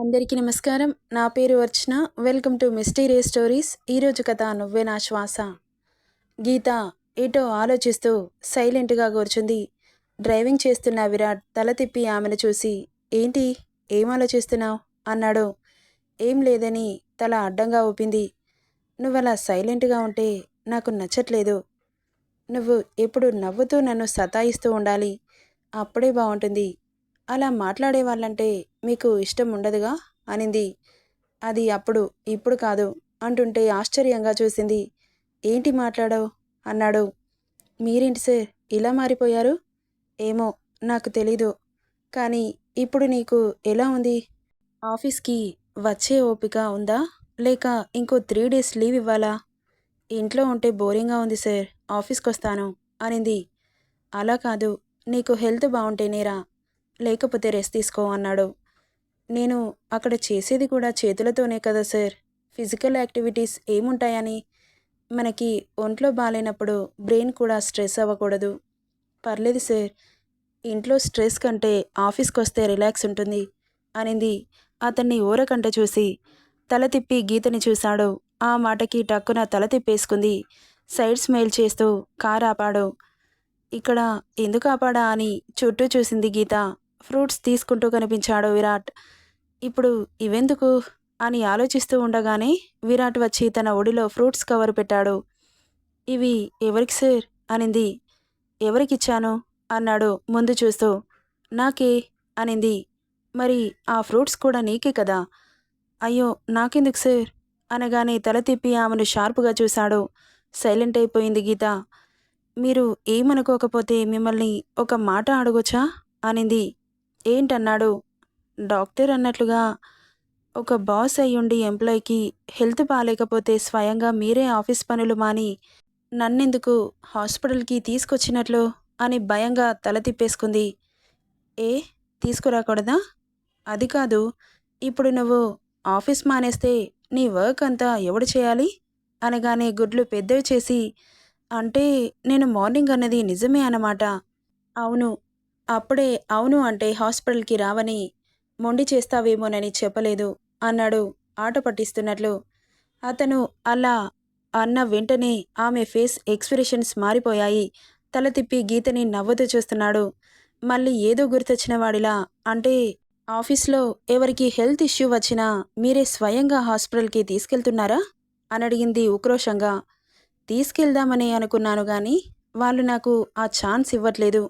అందరికీ నమస్కారం. నా పేరు Archana. Welcome to mysterious stories. ఈరోజు కథ నువ్వే నా శ్వాస. గీత ఏటో ఆలోచిస్తూ సైలెంట్గా కూర్చుంది. డ్రైవింగ్ చేస్తున్న విరాట్ తల తిప్పి ఆమెను చూసి ఏంటి? ఏం ఆలోచిస్తున్నావు? అన్నాడు. ఏం లేదని తల అడ్డంగా ఊపింది. నువ్వు అలా సైలెంట్గా ఉంటే నాకు నచ్చట్లేదు. నువ్వు ఎప్పుడు నవ్వుతూ నన్ను సతాయిస్తూ ఉండాలి. అప్పుడే బాగుంటుంది. అలా మాట్లాడే వాళ్ళంటే మీకు ఇష్టం ఉండదుగా? అనింది. అది అప్పుడు ఇప్పుడు కాదు అంటుంటే ఆశ్చర్యంగా చూసింది. ఏంటి మాట్లాడావు? అన్నాడు. మీరేంటి సార్ ఇలా మారిపోయారు? ఏమో నాకు తెలీదు. కానీ ఇప్పుడు నీకు ఎలా ఉంది? ఆఫీస్కి వచ్చే ఓపిక ఉందా? లేక ఇంకో త్రీ డేస్ లీవ్ ఇవ్వాలా? ఇంట్లో ఉంటే బోరింగ్గా ఉంది సార్ ఆఫీస్కి వస్తాను అనింది. అలా కాదు నీకు హెల్త్ బాగుంటేనేరా లేకపోతే రెస్ట్ తీసుకో అన్నాడు. నేను అక్కడ చేసేది కూడా చేతులతోనే కదా సార్. Physical activities ఏముంటాయని? మనకి ఒంట్లో బాగాలేనప్పుడు బ్రెయిన్ కూడా స్ట్రెస్ అవ్వకూడదు. పర్లేదు సార్. ఇంట్లో స్ట్రెస్ కంటే ఆఫీస్కి వస్తే రిలాక్స్ ఉంటుంది అనింది. అతన్ని ఊరకంట చూసి తల తిప్పి గీతని చూశాడు. ఆ మాటకి టక్కున తల తిప్పేసుకుంది. సైడ్ స్మైల్ చేస్తూ కార్ ఆపాడు. ఇక్కడ ఎందుకు ఆపాడా? అని చుట్టూ చూసింది గీత. ఫ్రూట్స్ తీసుకుంటూ కనిపించాడు విరాట్. ఇప్పుడు ఇవెందుకు? అని ఆలోచిస్తూ ఉండగానే విరాట్ వచ్చి తన ఒడిలో ఫ్రూట్స్ కవర్ పెట్టాడు. ఇవి ఎవరికి సార్? అనింది. ఎవరికిచ్చాను? అన్నాడు ముందు చూస్తూ. నాకే? అనింది. మరి ఆ ఫ్రూట్స్ కూడా నీకే కదా? అయ్యో నాకెందుకు సార్? అనగానే తల తిప్పి ఆమెను షార్ప్గా చూశాడు. సైలెంట్ అయిపోయింది గీత. మీరు ఏమనుకోకపోతే మిమ్మల్ని ఒక మాట అడగొచ్చా? అనింది. ఏంటన్నాడు? డాక్టర్ అన్నట్లుగా ఒక బాస్ అయ్యుండి ఎంప్లాయ్కి హెల్త్ బాగాలేకపోతే స్వయంగా మీరే ఆఫీస్ పనులు మాని నన్నెందుకు హాస్పిటల్కి తీసుకొచ్చినట్లు అని భయంగా తల తిప్పేసుకుంది. ఏ? తీసుకురాకూడదా? అది కాదు. ఇప్పుడు నువ్వు ఆఫీస్ మానేస్తే నీ వర్క్ అంతా ఎవడు చేయాలి? అనగానే గుడ్లు పెద్దవి చేసి అంటే నేను మార్నింగ్ అన్నది నిజమే అన్నమాట. అవును అప్పుడే అవును అంటే హాస్పిటల్కి రావని మొండి చేస్తావేమోనని చెప్పలేదు అన్నాడు ఆట పట్టిస్తున్నట్లు. అతను అలా అన్న వెంటనే ఆమె ఫేస్ ఎక్స్ప్రెషన్స్ మారిపోయాయి. తల తిప్పి గీతని నవ్వుతూ చూస్తున్నాడు. మళ్ళీ ఏదో గుర్తొచ్చిన వాడిలా అంటే ఆఫీస్లో ఎవరికి హెల్త్ ఇష్యూ వచ్చినా మీరే స్వయంగా హాస్పిటల్కి తీసుకెళ్తున్నారా? అని అడిగింది ఉక్రోషంగా. తీసుకెళ్దామని అనుకున్నాను కానీ వాళ్ళు నాకు ఆ ఛాన్స్ ఇవ్వట్లేదు.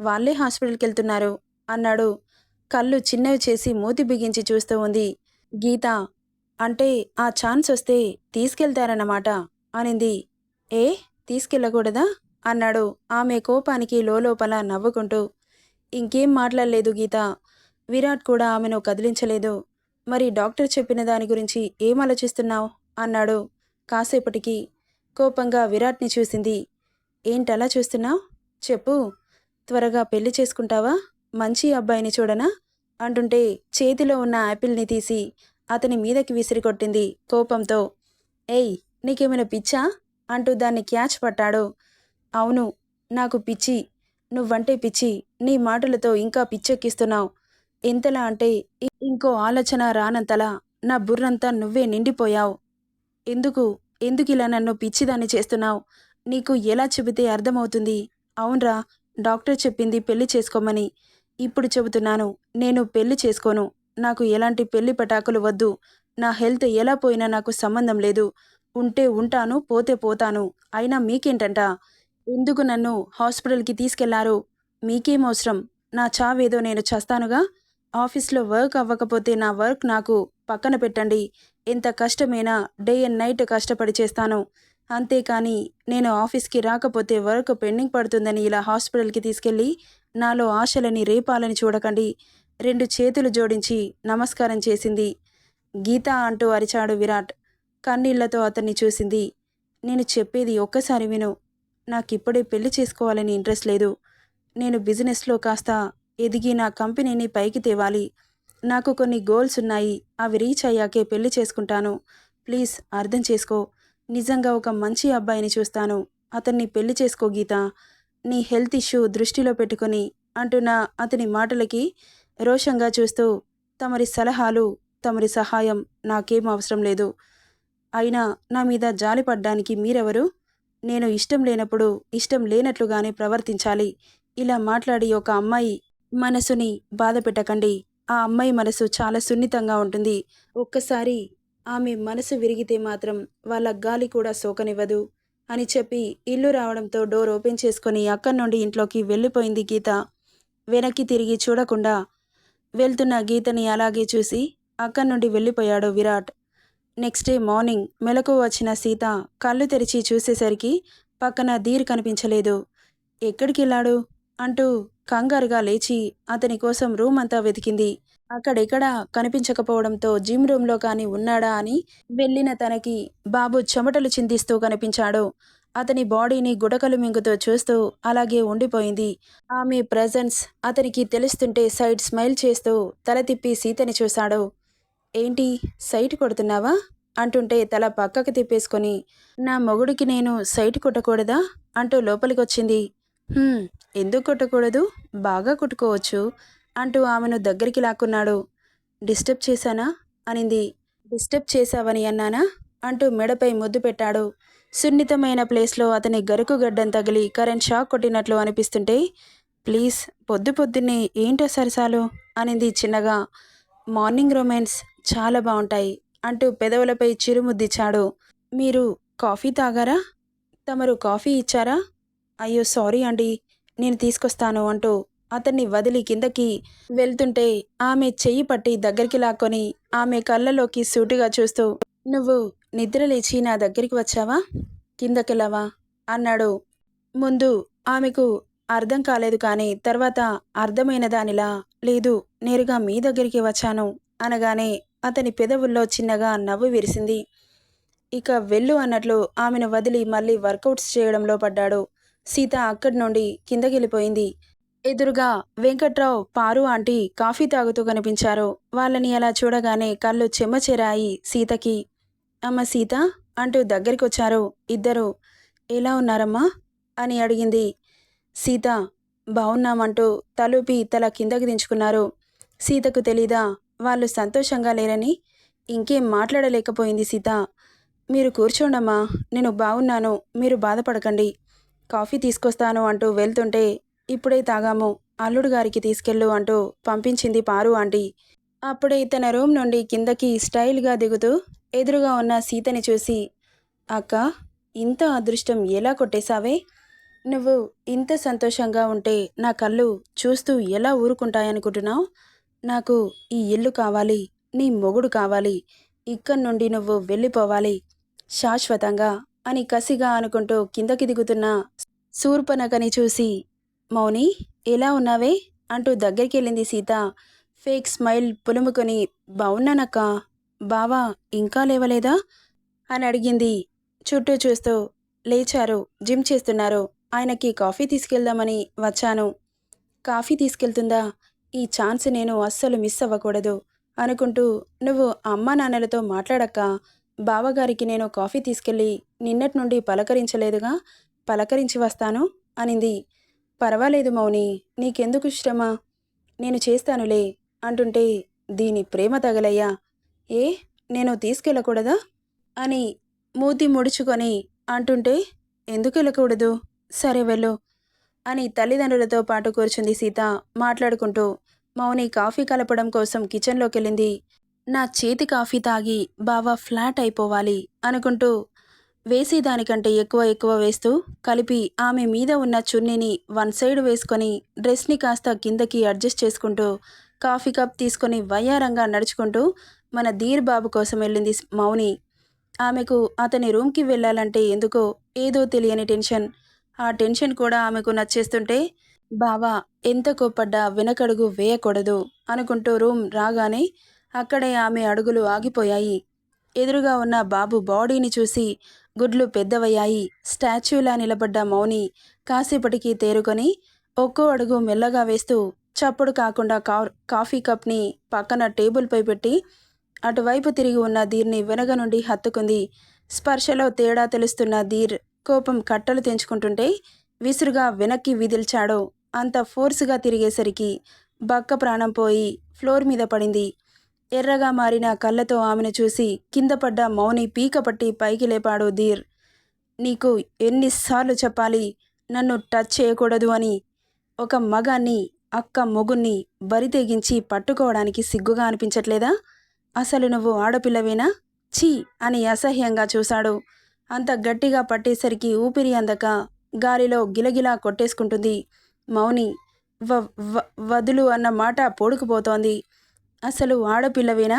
వాళ్ళే హాస్పిటల్కి వెళ్తున్నారు అన్నాడు. కళ్ళు చిన్నవి చేసి మూతి బిగించి చూస్తూ ఉంది. గీత అంటే ఆ ఛాన్స్ వస్తే తీసుకెళ్తారన్నమాట అనింది. ఏ? తీసుకెళ్ళకూడదా? అన్నాడు. ఆమె కోపానికి లోపల నవ్వుకుంటూ. ఇంకేం మాట్లాడలేదు గీత. విరాట్ కూడా ఆమెను కదిలించలేదు. మరి డాక్టర్ చెప్పిన దాని గురించి ఏం ఆలోచిస్తున్నావు? అన్నాడు. కాసేపటికి కోపంగా విరాట్ని చూసింది. ఏంటలా చూస్తున్నావు? చెప్పు. త్వరగా పెళ్ళి చేసుకుంటావా? మంచి అబ్బాయిని చూడనా? అంటుంటే చేతిలో ఉన్న యాపిల్ని తీసి అతని మీదకి విసిరికొట్టింది కోపంతో. ఏయ్ నీకేమైనా పిచ్చా? అంటూ దాన్ని క్యాచ్ పట్టాడు. అవును నాకు పిచ్చి. నువ్వంటే పిచ్చి. నీ మాటలతో ఇంకా పిచ్చెక్కిస్తున్నావు. ఎంతలా అంటే ఇంకో ఆలోచన రానంతలా నా బుర్రంతా నువ్వే నిండిపోయావు. ఎందుకు? ఎందుకు ఇలా నన్ను పిచ్చిదాన్ని చేస్తున్నావు? నీకు ఎలా చెబితే అర్థమవుతుంది? అవునరా డాక్టర్ చెప్పింది పెళ్ళి చేసుకోమని. ఇప్పుడు చెబుతున్నాను నేను పెళ్ళి చేసుకోను. నాకు ఎలాంటి పెళ్ళి పటాకులు వద్దు. నా హెల్త్ ఎలా పోయినా నాకు సంబంధం లేదు. ఉంటే ఉంటాను పోతే పోతాను. అయినా మీకేంటంట? ఎందుకు నన్ను హాస్పిటల్కి తీసుకెళ్ళారు? మీకేం అవసరం? నా చావేదో నేను చేస్తానుగా? ఆఫీస్లో వర్క్ అవ్వకపోతే నా వర్క్ నాకు పక్కన పెట్టండి. ఎంత కష్టమైనా డే అండ్ నైట్ కష్టపడి చేస్తాను. అంతేకాని నేను ఆఫీస్కి రాకపోతే వర్క్ పెండింగ్ పడుతుందని ఇలా హాస్పిటల్కి తీసుకెళ్ళి నాలో ఆశలని రేపాలని చూడకండి. రెండు చేతులు జోడించి నమస్కారం చేసింది. గీత అంటూ అరిచాడు విరాట్. కన్నీళ్ళతో అతన్ని చూసింది. నేను చెప్పేది ఒక్కసారి విను. నాకిప్పుడే పెళ్ళి చేసుకోవాలని ఇంట్రెస్ట్ లేదు. నేను బిజినెస్లో కాస్త ఎదిగి నా కంపెనీని పైకి తేవాలి. నాకు కొన్ని గోల్స్ ఉన్నాయి. అవి రీచ్ అయ్యాకే పెళ్ళి చేసుకుంటాను. ప్లీజ్ అర్థం చేసుకో. నిజంగా ఒక మంచి అబ్బాయిని చూస్తాను. అతన్ని పెళ్ళి చేసుకో గీత. నీ హెల్త్ ఇష్యూ దృష్టిలో పెట్టుకొని అంటున్న అతని మాటలకి రోషంగా చూస్తూ తమరి సలహాలు తమరి సహాయం నాకేం అవసరం లేదు. అయినా నా మీద జాలి పడ్డానికి మీరెవరు? నేను ఇష్టం లేనప్పుడు ఇష్టం లేనట్లుగానే ప్రవర్తించాలి. ఇలా మాట్లాడి ఒక అమ్మాయి మనసుని బాధ పెట్టకండి. ఆ అమ్మాయి మనసు చాలా సున్నితంగా ఉంటుంది. ఒక్కసారి ఆమె మనసు విరిగితే మాత్రం వాళ్ళ గాలి కూడా సోకనివ్వదు అని చెప్పి ఇల్లు రావడంతో డోర్ ఓపెన్ చేసుకొని అక్కడి నుండి ఇంట్లోకి వెళ్ళిపోయింది గీత. వెనక్కి తిరిగి చూడకుండా వెళ్తున్న గీతని అలాగే చూసి అక్కడి నుండి వెళ్ళిపోయాడు విరాట్. నెక్స్ట్ డే మార్నింగ్ మెలకు వచ్చిన సీత కళ్ళు తెరిచి చూసేసరికి పక్కన ధీర్ కనిపించలేదు. ఎక్కడికి వెళ్ళాడు అంటూ కంగారుగా లేచి అతని కోసం రూమ్ అంతా వెతికింది. అక్కడెక్కడ కనిపించకపోవడంతో జిమ్ రూమ్లో కానీ ఉన్నాడా అని వెళ్ళిన తనకి బాబు చెమటలు చిందిస్తూ కనిపించాడు. అతని బాడీని గుడకలు మింగుతో చూస్తూ అలాగే ఉండిపోయింది. ఆమె ప్రజెన్స్ అతనికి తెలుస్తుంటే సైడ్ స్మైల్ చేస్తూ తల తిప్పి సీతని చూశాడు. ఏంటి సైట్ కొడుతున్నావా? అంటుంటే తల పక్కకు తిప్పేసుకొని నా మొగుడికి నేను సైట్ కొట్టకూడదా? అంటూ లోపలికొచ్చింది. ఎందుకు కొట్టకూడదు? బాగా కొట్టుకోవచ్చు. అంటూ ఆమెను దగ్గరికి లాక్కున్నాడు. డిస్టర్బ్ చేశానా? అనింది. డిస్టర్బ్ చేశావని అన్నానా? అంటూ మెడపై ముద్దు పెట్టాడు. సున్నితమైన ప్లేస్లో అతని గరుకు గడ్డం తగిలి కరెంట్ షాక్ కొట్టినట్లు అనిపిస్తుంటే ప్లీజ్ పొద్దు పొద్దున్నే ఏంటో సరసాలు అనింది చిన్నగా. మార్నింగ్ రొమాన్స్ చాలా బాగుంటాయి అంటూ పెదవులపై చిరుముద్దిచ్చాడు. మీరు కాఫీ తాగారా? తమరు కాఫీ ఇచ్చారా? అయ్యో సారీ అండి నేను తీసుకొస్తాను అంటూ అతన్ని వదిలి కిందకి వెళ్తుంటే ఆమె చెయ్యి పట్టి దగ్గరికి లాక్కొని ఆమె కళ్ళలోకి సూటిగా చూస్తూ నువ్వు నిద్ర లేచి నా దగ్గరికి వచ్చావా? కిందకెళ్ళవా? అన్నాడు. ముందు ఆమెకు అర్థం కాలేదు కానీ తర్వాత అర్థమైన దానిలా లేదు నేరుగా మీ దగ్గరికి వచ్చాను అనగానే అతని పెదవుల్లో చిన్నగా నవ్వు విరిసింది. ఇక వెళ్ళు అన్నట్లు ఆమెను వదిలి మళ్ళీ వర్కౌట్స్ చేయడంలో పడ్డాడు. సీత అక్కడి నుండి కిందకెళ్ళిపోయింది. ఎదురుగా వెంకట్రావు పారు ఆంటీ కాఫీ తాగుతూ కనిపించారు. వాళ్ళని అలా చూడగానే కళ్ళు చెమ్మచెరాయి సీతకి. అమ్మ సీత అంటూ దగ్గరికొచ్చారు. ఇద్దరు ఎలా ఉన్నారమ్మా? అని అడిగింది. సీత బావున్నామంటూ తలూపి తల కిందకి దించుకున్నారు. సీతకు తెలీదా వాళ్ళు సంతోషంగా లేరని? ఇంకేం మాట్లాడలేకపోయింది సీత. మీరు కూర్చోండమ్మా నేను బాగున్నాను మీరు బాధపడకండి. కాఫీ తీసుకొస్తాను అంటూ వెళ్తుంటే ఇప్పుడే తాగాము అల్లుడు గారికి తీసుకెళ్ళు అంటూ పంపించింది పారు ఆంటీ. అప్పుడే తన రూమ్ నుండి కిందకి స్టైల్గా దిగుతూ ఎదురుగా ఉన్న సీతని చూసి అక్క ఇంత అదృష్టం ఎలా కొట్టేశావే? నువ్వు ఇంత సంతోషంగా ఉంటే నా కళ్ళు చూస్తూ ఎలా ఊరుకుంటాయనుకుంటున్నావు? నాకు ఈ ఇల్లు కావాలి నీ మొగుడు కావాలి ఇక్కడి నుండి నువ్వు వెళ్ళిపోవాలి శాశ్వతంగా అని కసిగా అనుకుంటూ కిందకి దిగుతున్న శూర్పనకని చూసి మౌని ఎలా ఉన్నావే? అంటూ దగ్గరికి వెళ్ళింది సీత. ఫేక్ స్మైల్ పులుముకొని బావున్నానక్క. బావా ఇంకా లేవలేదా? అని అడిగింది. చుట్టూ చూస్తూ లేచారు జిమ్ చేస్తున్నారు. ఆయనకి కాఫీ తీసుకెళ్దామని వచ్చాను. కాఫీ తీసుకెళ్తుందా? ఈ ఛాన్స్ నేను అస్సలు మిస్ అవ్వకూడదు అనుకుంటూ నువ్వు అమ్మా నాన్నలతో మాట్లాడక్క. బావగారికి నేను కాఫీ తీసుకెళ్ళి నిన్నటి నుండి పలకరించలేదుగా? పలకరించి వస్తాను? అనింది. పర్వాలేదు మౌని నీకెందుకు శ్రమ? నేను చేస్తానులే అంటుంటే దీని ప్రేమ తగలయ్యా. ఏ నేను తీసుకెళ్ళకూడదా? అని మూతి ముడుచుకొని అంటుంటే ఎందుకు వెళ్ళకూడదు? సరే వెళ్ళు అని తల్లిదండ్రులతో పాటు కూర్చుంది సీత మాట్లాడుకుంటూ. మౌని కాఫీ కలపడం కోసం కిచెన్లోకి వెళ్ళింది నా చేతి కాఫీ తాగి బావా ఫ్లాట్ అయిపోవాలి అనుకుంటూ వేసేదానికంటే ఎక్కువ ఎక్కువ వేస్తూ కలిపి ఆమె మీద ఉన్న చున్నీని వన్ సైడ్ వేసుకొని డ్రెస్ని కాస్త కిందకి అడ్జస్ట్ చేసుకుంటూ కాఫీ కప్ తీసుకొని వయ్యారంగా నడుచుకుంటూ మన ధీర్ బాబు కోసం వెళ్ళింది మౌని. ఆమెకు అతని రూమ్కి వెళ్ళాలంటే ఎందుకో ఏదో తెలియని టెన్షన్. ఆ టెన్షన్ కూడా ఆమెకు నచ్చేస్తుంటే బావా ఎంత కోప్పడ్డా వెనకడుగు వేయకూడదు అనుకుంటూ రూమ్ రాగానే అక్కడే ఆమె అడుగులు ఆగిపోయాయి. ఎదురుగా ఉన్న బాబు బాడీని చూసి గుడ్లు పెద్దవయ్యాయి. స్టాచ్యూలా నిలబడ్డ మౌని కాసేపటికి తేరుకొని ఒక్కో అడుగు మెల్లగా వేస్తూ చప్పుడు కాకుండా కా కాఫీ కప్ని పక్కన టేబుల్పై పెట్టి అటువైపు తిరిగి ఉన్న ధీర్ని వెనక నుండి హత్తుకుంది. స్పర్శలో తేడా తెలుస్తున్న ధీర్ కోపం కట్టలు తెంచుకుంటుంటే విసురుగా వెనక్కి విదిల్చాడు. అంత ఫోర్సుగా తిరిగేసరికి బక్క ప్రాణం పోయి ఫ్లోర్ మీద పడింది. ఎర్రగా మారిన కళ్ళతో ఆమెను చూసి కింద పడ్డ మౌని పీకపట్టి పైకి లేపాడు ధీర్. నీకు ఎన్నిసార్లు చెప్పాలి నన్ను టచ్ చేయకూడదు అని. ఒక మగాన్ని అక్క మొగుణ్ణి బరితెగించి పట్టుకోవడానికి సిగ్గుగా అనిపించట్లేదా? అసలు నువ్వు ఆడపిల్లవేనా? ఛీ! అని అసహ్యంగా చూశాడు. అంత గట్టిగా పట్టేసరికి ఊపిరి అందక గాలిలో గిలగిలా కొట్టేసుకుంటుంది. మౌని వ వ- వదులు అన్న మాట పొడుకుపోతోంది. అసలు ఆడపిల్లవేనా?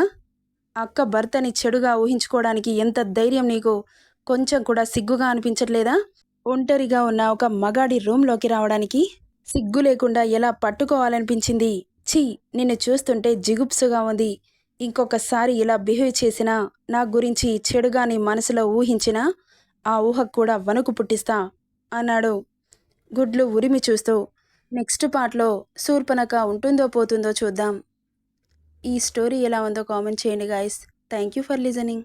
అక్క భర్తని చెడుగా ఊహించుకోవడానికి ఎంత ధైర్యం నీకు? కొంచెం కూడా సిగ్గుగా అనిపించట్లేదా? ఒంటరిగా ఉన్న ఒక మగాడి రూమ్లోకి రావడానికి సిగ్గు లేకుండా ఎలా పట్టుకోవాలనిపించింది? ఛీ నిన్ను చూస్తుంటే జిగుప్సుగా ఉంది. ఇంకొకసారి ఇలా బిహేవ్ చేసినా నా గురించి చెడుగా నీ మనసులో ఊహించినా ఆ ఊహకు కూడా వణుకు పుట్టిస్తా అన్నాడు. గుడ్లు ఉరిమి చూస్తూ నెక్స్ట్ పార్ట్లో శూర్పణక ఉంటుందో పోతుందో చూద్దాం. ఈ స్టోరీ ఎలా ఉందో కామెంట్ చేయండి guys thank you for listening